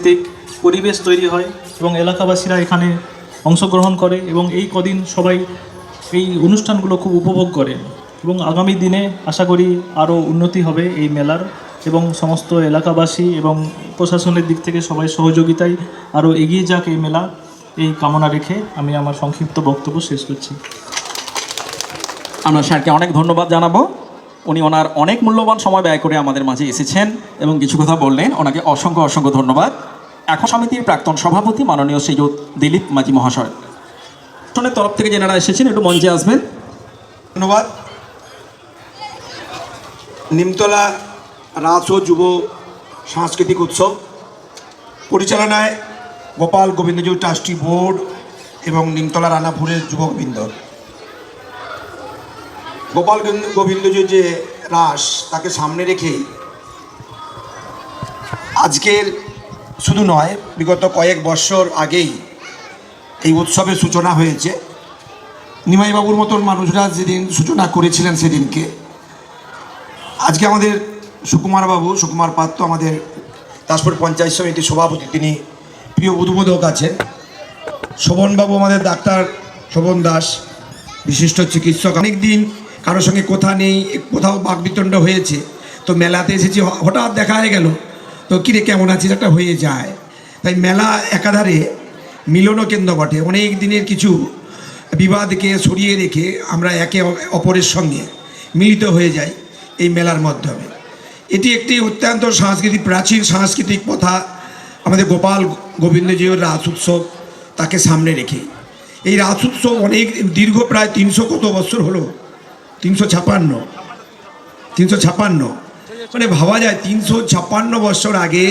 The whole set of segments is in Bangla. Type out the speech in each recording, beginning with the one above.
প্রাকৃতিক পরিবেশ তৈরি হয় এবং এলাকাবাসীরা এখানে অংশগ্রহণ করে এবং এই কদিন সবাই এই অনুষ্ঠানগুলো খুব উপভোগ করে। এবং আগামী দিনে আশা করি আরও উন্নতি হবে এই মেলার এবং সমস্ত এলাকাবাসী এবং প্রশাসনের দিক থেকে সবাই সহযোগিতায় আরও এগিয়ে যাক এই মেলা। এই কামনা রেখে আমি আমার সংক্ষিপ্ত বক্তব্য শেষ করছি। আমরা স্যারকে অনেক ধন্যবাদ জানাব। উনি ওনার অনেক মূল্যবান সময় ব্যয় করে আমাদের মাঝে এসেছেন এবং কিছু কথা বললেন। ওনাকে অসংখ্য অসংখ্য ধন্যবাদ। এখন সমিতির প্রাক্তন সভাপতি মাননীয় শ্রীযুত দিলীপ মাঝি মহাশয়। অনুষ্ঠানের তরফ থেকে যেনারা এসেছেন, একটু মঞ্চে আসবেন। ধন্যবাদ। নিমতলা রাজ ও যুব সাংস্কৃতিক উৎসব পরিচালনায় গোপাল গোবিন্দজু ট্রাস্টি বোর্ড এবং নিমতলা রানাপুরের যুবকবৃন্দ। গোপাল গোবিন্দ- গোবিন্দজু যে রাস তাকে সামনে রেখে আজকের শুধু নয়, বিগত কয়েক বৎসর আগেই এই উৎসবের সূচনা হয়েছে। নিমাইবাবুর মতন মানুষরা যেদিন সূচনা করেছিলেন সেদিনকে। আজকে আমাদের সুকুমার বাবু, সুকুমার পাত্র আমাদের দাসপুর পঞ্চায়েত সমিতির সভাপতি, তিনি প্রিয় উদ্বোধক আছেন। শোভনবাবু আমাদের ডাক্তার শোভন দাস, বিশিষ্ট চিকিৎসক। অনেক দিন কারোর সঙ্গে কথা নেই, কোথাও বাকবিতণ্ড হয়েছে। তো মেলাতে এসেছি হঠাৎ দেখা হয়ে গেল, তো কিরে কেমন আছিস? একটা হয়ে যায়। তাই মেলা একাধারে মিলনও কেন্দ্র বটে। অনেক দিনের কিছু বিবাদকে সরিয়ে রেখে আমরা একে অপরের সঙ্গে মিলিত হয়ে যাই এই মেলার মাধ্যমে। এটি একটি অত্যন্ত সাংস্কৃতিক, প্রাচীন সাংস্কৃতিক প্রথা। আমাদের গোপাল গোবিন্দজির রাস উৎসব তাকে সামনে রেখে। এই রাস উৎসব অনেক দীর্ঘ, প্রায় তিনশো কত বছর হলো তিনশো ছাপান্ন। তিনশো ছাপান্ন। মানে ভাবা যায়, তিনশো ছাপ্পান্ন বছর আগে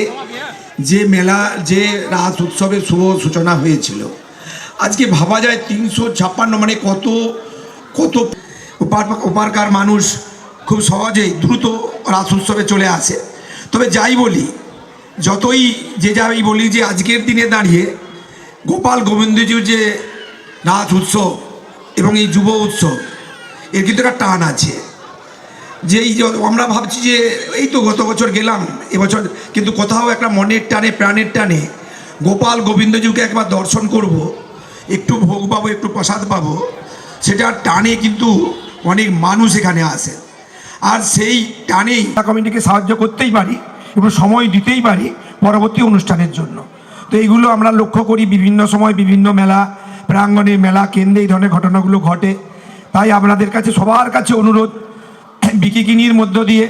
যে মেলা, যে রাস উৎসবের শুভ সূচনা হয়েছিল। আজকে ভাবা যায় তিনশো ছাপ্পান্ন মানে কত কত উপার, উপারকার মানুষ খুব সহজেই দ্রুত রাস উৎসবে চলে আসে। তবে যাই বলি, যতই যে যাই বলি যে আজকের দিনে দাঁড়িয়ে গোপাল গোবিন্দজির যে রাস উৎসব এবং এই যুব উৎসব এর কিন্তু একটা টান আছে। যে এই আমরা ভাবছি যে এই তো গত বছর গেলাম, এবছর কিন্তু কোথাও একটা মনের টানে, প্রাণের টানে গোপাল গোবিন্দজিকে একবার দর্শন করব, একটু ভোগ পাবো, একটু প্রসাদ পাবো, সেটা টানে কিন্তু অনেক মানুষ এখানে আসে। আর সেই টানেই কমিটিকে সাহায্য করতেই পারি একটু সময় দিতেই পারি পরবর্তী অনুষ্ঠানের জন্য। তো এইগুলো আমরা লক্ষ্য করি বিভিন্ন সময় বিভিন্ন মেলা, প্রাঙ্গণে মেলা, কেন্দ্রে এই ধরনের ঘটনাগুলো ঘটে। তাই আপনাদের কাছে সবার কাছে অনুরোধ বিকিকিনির মধ্য দিয়ে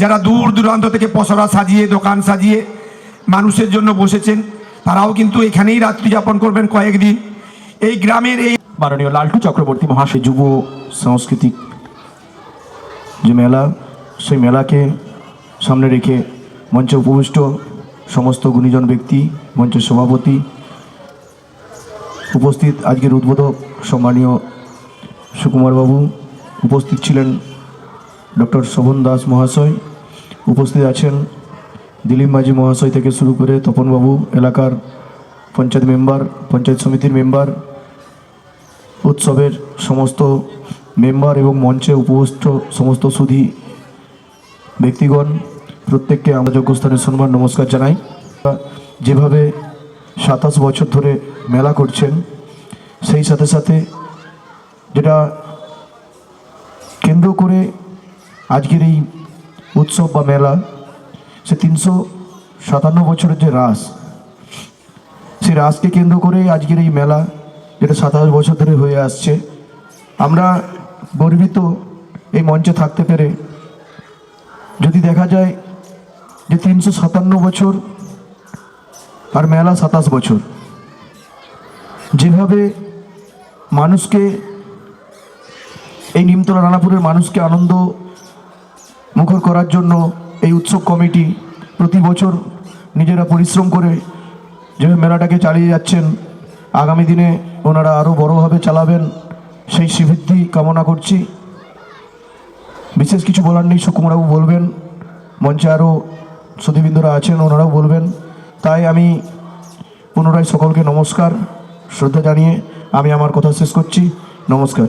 যারা দূর দূরান্ত থেকে পসরা সাজিয়ে, দোকান সাজিয়ে মানুষের জন্য বসেছেন, তারাও কিন্তু এখানেই রাত্রি যাপন করবেন কয়েকদিন। এই গ্রামের এই মাননীয় লালটু চক্রবর্তী মহাশয় যুব সাংস্কৃতিক যে মেলা, সেই মেলাকে সামনে রেখে মঞ্চে উপবিষ্ট সমস্ত গুণীজন ব্যক্তি, মঞ্চের সভাপতি উপস্থিত। আজকের উদ্বোধক সম্মানীয় সুকুমারবাবু উপস্থিত ছিলেন ডক্টর শোভন দাস মহাশয়, উপস্থিত আছেন দিলীপ মাঝি মহাশয় থেকে শুরু করে তপনবাবু, এলাকার পঞ্চায়েত মেম্বার, পঞ্চায়েত সমিতির মেম্বার, উৎসবের সমস্ত মেম্বার এবং মঞ্চে উপস্থিত সমস্ত সুধী ব্যক্তিগণ, প্রত্যেককে আমরা যোগ্যস্থানের সম্মান, নমস্কার জানাই। যেভাবে সাতাশ বছর ধরে মেলা করছেন, সেই সাথে সাথে যেটা কেন্দ্র করে আজকের এই উৎসব বা মেলা, সে তিনশো সাতান্ন বছরের যে রাস সেই রাসকে কেন্দ্র করে আজকের এই মেলা যেটা সাতাশ বছর ধরে হয়ে আসছে। আমরা গর্বিত এই মঞ্চে থাকতে পেরে যদি দেখা যায় যে তিনশো সাতান্ন বছর আর মেলা সাতাশ বছর। যেভাবে মানুষকে এই নিমতলা রানাপুরের মানুষকে আনন্দ মুখর করার জন্য এই উৎসব কমিটি প্রতি বছর নিজেরা পরিশ্রম করে যে মেলাটাকে চালিয়ে যাচ্ছেন, আগামী দিনে ওনারা আরও বড়োভাবে চালাবেন সেই শ্রীবৃদ্ধি কামনা করছি। বিশেষ কিছু বলার নেই, সুকুমারবাবু বলবেন, মঞ্চে আরও সুধীবৃন্দরা আছেন, ওনারাও বলবেন। তাই আমি পুনরায় সকলকে নমস্কার, শ্রদ্ধা জানিয়ে আমি আমার কথা শেষ করছি। নমস্কার।